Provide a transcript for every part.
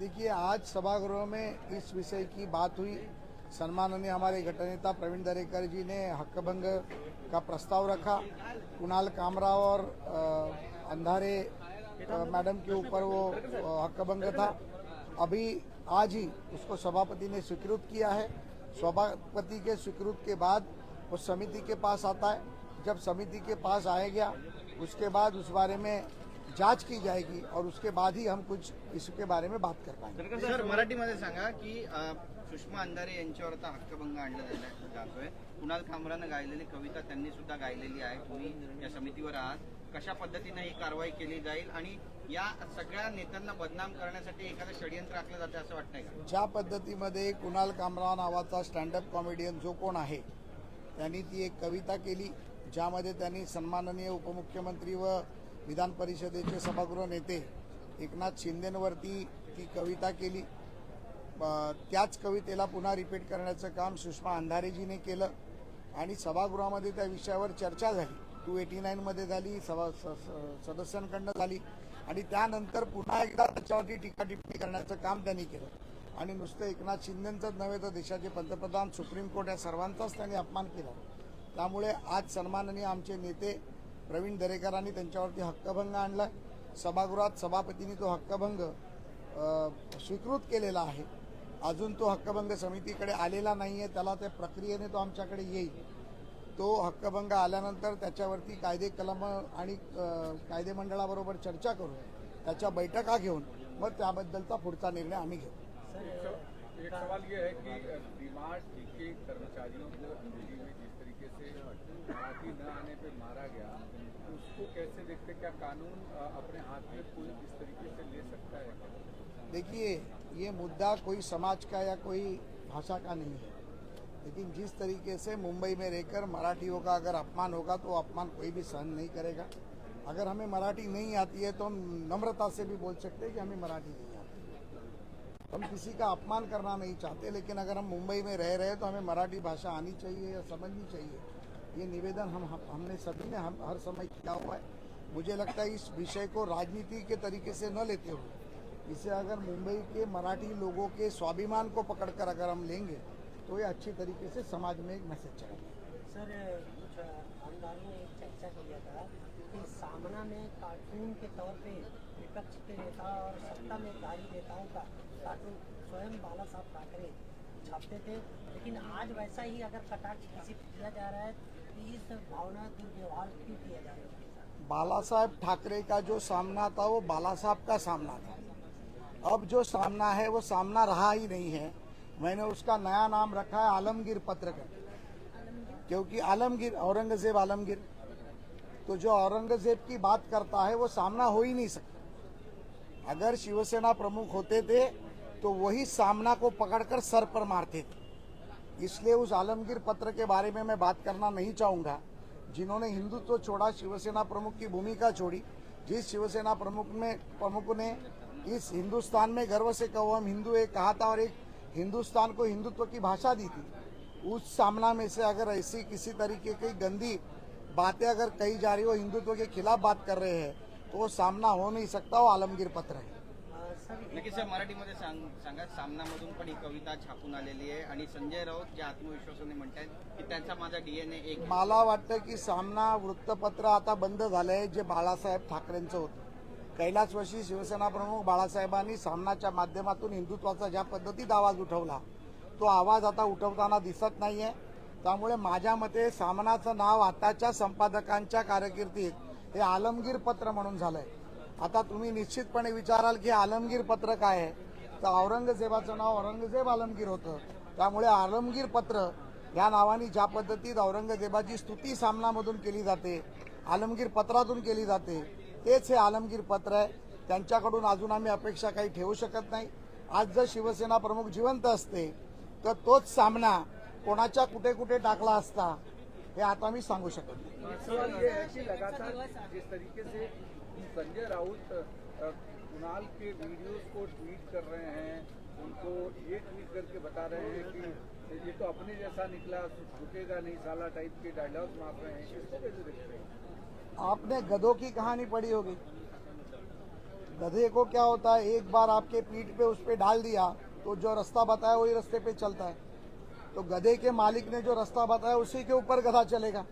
देखिए, आज सभागृह में इस विषय की बात हुई। सम्माननीय हमारे घटनेता प्रवीण दरेकर जी ने हक्कभंग का प्रस्ताव रखा। कुणाल कामरा और अंधारे मैडम के ऊपर वो हक्कभंग था। अभी आज ही उसको सभापति ने स्वीकृत किया है। सभापति के स्वीकृत के बाद वो समिति के पास आता है। जब समिति के पास आया गया उसके बाद उस बारे में जांच की जाएगी और उसके बाद ही हम कुछ इसके बारे में बात कर पाएंगे। सर मराठीमध्ये सांगा की सुषमा अंधारे यांच्यावर आता हक्कभंग आणला जातोय. कुणाल खामरानं गायलेली कविता त्यांनी सुद्धा गायलेली आहे. तुम्ही या समितीवर आहात. कशा पद्धतीने ही कारवाई केली जाईल? आणि या सगळ्या नेत्यांना बदनाम करण्यासाठी एखादं षडयंत्र आखलं जाते असं वाटतंय का? ज्या पद्धतीमध्ये कुणाल कामराव नावाचा स्टँडअप कॉमेडियन जो कोण आहे त्यांनी ती एक कविता केली ज्यामध्ये त्यांनी सन्माननीय उपमुख्यमंत्री व विधान परिषदेचे सभागृह नेते एकनाथ शिंदेंवरती ती कविता केली. त्याच कवितेला पुन्हा रिपीट करण्याचं काम सुषमा अंधारेजीने केलं आणि सभागृहामध्ये त्या विषयावर चर्चा झाली. टू एटी नाईनमध्ये झाली सभा स- स- सदस्यांकडनं झाली आणि त्यानंतर पुन्हा एकदा त्याच्यावरती टीका टिप्पणी करण्याचं काम त्यांनी केलं. आणि नुसतं एकनाथ शिंदेंचंच नव्हे तर देशाचे पंतप्रधान सुप्रीम कोर्ट या सर्वांचाच त्यांनी अपमान केला. त्यामुळे आज सन्माननीय आमचे नेते प्रवीण दरेकरांनी त्यांच्यावरती हक्कभंग आणला सभागृहात सभापतींनी तो हक्कभंग स्वीकृत केलेला आहे. अजून तो हक्कभंग समितीकडे आलेला नाही आहे त्याला त्या प्रक्रियेने तो आमच्याकडे येईल. तो हक्कभंग आल्यानंतर त्याच्यावरती कायदे कलम आणि कायदे मंडळाबरोबर चर्चा करून त्याच्या बैठका घेऊन मग त्याबद्दलचा पुढचा निर्णय आम्ही घेऊ. एक सवाल ये है कि बीमार के कर्मचारियों को में जिस न आने पे मारा गया, उसको कैसे देखते क्या कानून अपने हाथ में कोई तरीके से ले सकता है? देखिए, ये मुद्दा कोई समाज का या कोई भाषा का नहीं है। लेकिन जिस तरीके से मुंबई में रहकर मराठियों का अगर अपमान होगा तो अपमान कोई भी सहन नहीं करेगा। अगर हमें मराठी नहीं आती है तो हम नम्रता से भी बोल सकते हैं कि हमें मराठी नहीं हम किसी का अपमान करना नहीं चाहते, लेकिन अगर हम मुंबई में रह रहे हैं तो हमें मराठी भाषा आनी चाहिए या समझनी चाहिए। ये निवेदन हम, हम- हमने सभी ने, हम हर समय किया हुआ है। मुझे लगता है इस विषय को राजनीति के तरीके से न लेते हुए, इसे अगर मुंबई के मराठी लोगों के स्वाभिमान को पकड़कर अगर हम लेंगे तो ये अच्छी तरीके से समाज में एक मैसेज चलेगा सर, कुछ एक चर्चा किया था कि सामना में कार्टून के तौर पे विपक्ष के और सत्ता में नेताओं का कार्टून स्वयं बाला साहब ठाकरे छापते थे। लेकिन आज वैसा ही अगर कटाक्ष किसी किया जा रहा है तो इस भावना दुर्व्यवहार क्यों किया जा रहा है? बाला ठाकरे का जो सामना था, वो बाला साहब का सामना था। अब जो सामना है, वो सामना रहा ही नहीं है। मैंने उसका नया नाम रखा है आलमगीर पत्रकार। क्योंकि आलमगीर, औरंगज़ेब आलमगीर तो जो औरंगज़ेब की बात करता है, वो सामना हो ही नहीं सकता। अगर शिवसेना प्रमुख होते थे तो वही सामना को पकड़कर सर पर मारते थे। इसलिए उस आलमगीर पत्र के बारे में मैं बात करना नहीं चाहूँगा। जिन्होंने हिंदुत्व तो छोड़ा, शिवसेना प्रमुख की भूमिका छोड़ी, जिस शिवसेना प्रमुख में, प्रमुख ने इस हिंदुस्तान में गर्व से कहो, हम हिंदू एक कहा था और एक हिंदुस्तान को हिंदुत्व की भाषा दी थी। उस सामना में से अगर ऐसी किसी तरीके की गंदी बातें अगर कही जा रही हो, हिंदुत्व के खिलाफ बात कर रहे हैं तो सामना हो नहीं सकता वो आलमगीर पत्र है अ, सर एक- नक्की सर मराठीमध्ये सांग सांगा सामनामधून पण ही कविता छापून आलेली आहे आणि संजय राऊत जे आत्मविश्वासाने म्हणतायत की त्यांचा माझा डीएनए एक आहे. मला वाटतं की सामना वृत्तपत्र आता बंद झालंय जे बाळासाहेब ठाकरेंचं होतं. कैलासवासी शिवसेना प्रमुख बाळासाहेबांनी सामनाच्या माध्यमातून हिंदुत्वाचा ज्या पद्धतीत आवाज उठवला तो आवाज आता उठवताना दिसत नाहीये. त्यामुळे माझ्या मते सामनाचं नाव आताच्या संपादकांच्या कारकिर्दीत हे आलमगीर पत्र म्हणून झालंय. आता तुम्ही निश्चितपणे विचाराल की आलमगीर पत्र काय आहे? तर औरंगजेबाचं नाव औरंगजेब आलमगीर होतं. त्यामुळे आलमगीर पत्र या नावाने ज्या पद्धतीत औरंगजेबाची स्तुती सामनामधून केली जाते आलमगीर पत्रातून केली जाते तेच हे आलमगीर पत्र आहे. त्यांच्याकडून अजून आम्ही अपेक्षा काही ठेवू शकत नाही. आज जर शिवसेना प्रमुख जिवंत असते तर तोच सामना कोणाच्या कुठे कुठे टाकला असता हे आता मी सांगू शकत नाही. जिस तरीके से संजय राउत कुणाल के वीडियोस को ट्वीट कर रहे हैं उनको ये ट्वीट करके बता रहे हैं कि ये तो अपने जैसा निकला रुकेगा नहीं साला टाइप के डायलॉग मार रहे हैं। इसको कैसे देखते हैं? आपने गधों की कहानी पढ़ी होगी। गधे को क्या होता है एक बार आपके पीठ पे उस पर डाल दिया तो जो रास्ता बताया वही रास्ते पे चलता है। तो गधे के मालिक ने जो रास्ता बताया उसी के ऊपर गधा चलेगा।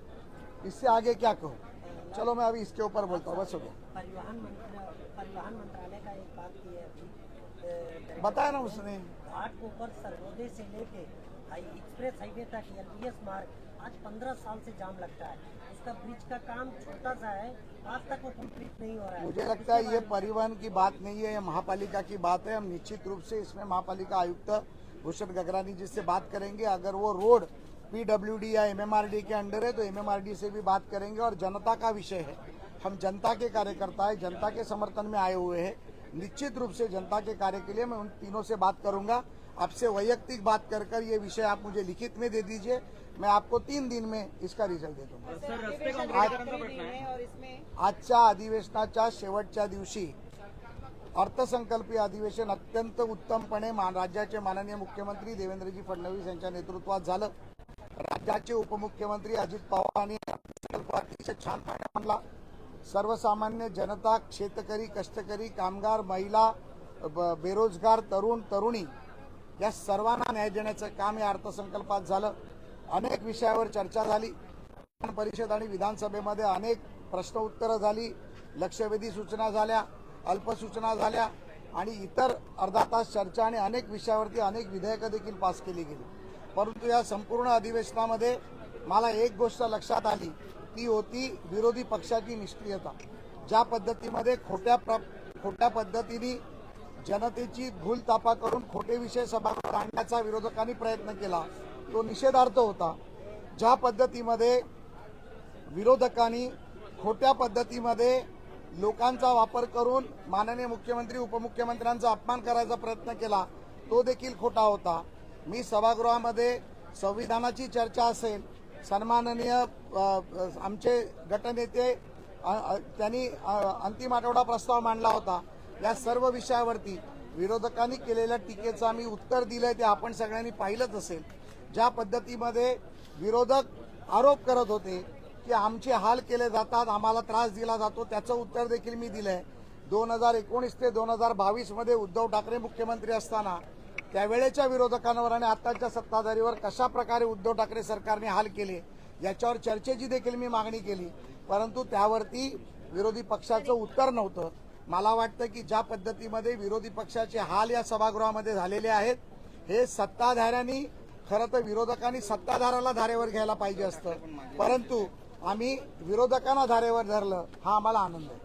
इससे आगे क्या कहूँ? चलो मैं अभी इसके ऊपर बोलता हूँ बस हो गया। परिवहन परिवहन मंत्रालय का एक बात की है बताया ना उसने। घाट के ऊपर सर्वोदय से लेके एक्सप्रेस हाईवे तक एलपीएस मार्ग आज पंद्रह साल से जाम लगता है। उसका ब्रिज का काम छोटा सा है आज तक वो कंप्लीट नहीं हो रहा है। मुझे लगता है ये परिवहन की बात नहीं है ये महापालिका की बात है। हम निश्चित रूप से इसमें महापालिका आयुक्त भूषण गगरानी जी से बात करेंगे अगर वो रोड पीडब्ल्यूडी या एमएमआरडी के अंडर है तो एमएमआरडी से भी बात करेंगे। और जनता का विषय है। हम जनता के कार्यकर्ता है जनता के समर्थन में आए हुए हैं। निश्चित रूप से जनता के कार्य के लिए मैं उन तीनों से बात करूँगा। आपसे वैयक्तिक बात कर कर ये विषय आप मुझे लिखित में दे दीजिए। मैं आपको तीन दिन में इसका रिझल्ट दे दूँगा। आजच्या अधिवेशनाच्या शेवटच्या दिवशी अर्थसंकल्पीय अधिवेशन अत्यंत उत्तमपणे मान राज्याचे माननीय मुख्यमंत्री देवेंद्रजी फडणवीस यांच्या नेतृत्वात झालं. राज्याचे उपमुख्यमंत्री अजित पवार यांनी अर्थसंकल्प अतिशय छान मांडला. सर्वसामान्य जनता शेतकरी कष्टकरी कामगार महिला ब- बेरोजगार तरुण तरुणी या सर्वांना न्याय देण्याचं काम या अर्थसंकल्पात झालं. अनेक विषयावर चर्चा झाली. विधान परिषद आणि विधानसभेमध्ये अनेक प्रश्न उत्तरं झाली. लक्षवेधी सूचना झाल्या. अल्पसूचना झाल्या आणि इतर अर्धा तास चर्चा आणि अनेक विषयावरती अनेक विधेयकं देखील पास केली गेली. परंतु या संपूर्ण अधिवेशनामध्ये मला एक गोष्ट लक्षात आली. ती होती विरोधी पक्षाची निष्क्रियता. ज्या पद्धतीमध्ये खोट्या प्र खोट्या पद्धतीने जनतेची भूलतापा करून खोटे विषय सभागृहात आणण्याचा विरोधकांनी प्रयत्न केला तो निषेधार्थ होता. ज्या पद्धतीमध्ये विरोधकांनी खोट्या पद्धतीमध्ये लोकांचा वापर करून माननीय मुख्यमंत्री उपमुख्यमंत्र्यांचा अपमान करायचा प्रयत्न केला तो देखील खोटा होता. मी सभागृहामध्ये संविधानाची चर्चा असेल सन्माननीय आमचे गटनेते त्यांनी अंतिम आठवडा प्रस्ताव मांडला होता. या सर्व विषयावरती विरोधकांनी केलेल्या टीकेचं आम्ही उत्तर दिलंय ते आपण सगळ्यांनी पाहिलंच असेल. ज्या पद्धतीमध्ये विरोधक आरोप करत होते की आमचे हाल केले जातात आम्हाला त्रास दिला जातो त्याचं उत्तर देखील मी दिलंय. दोन हजार एकोणीस ते दोन हजार बावीसमध्ये उद्धव ठाकरे मुख्यमंत्री असताना त्यावेळेच्या विरोधकांवर आणि आताच्या सत्ताधारीवर कशा प्रकारे उद्धव ठाकरे सरकारने हाल केले याच्यावर चर्चेची देखील मी मागणी केली. परंतु त्यावरती विरोधी पक्षाचं उत्तर नव्हतं. मला वाटतं की ज्या पद्धतीमध्ये विरोधी पक्षाचे हाल या सभागृहामध्ये झालेले आहेत हे सत्ताधाऱ्यांनी खरं तर विरोधकांनी सत्ताधाराला धारेवर घ्यायला पाहिजे असतं. परंतु आम्ही विरोधकांना धारेवर धरलं हा आम्हाला आनंद आहे.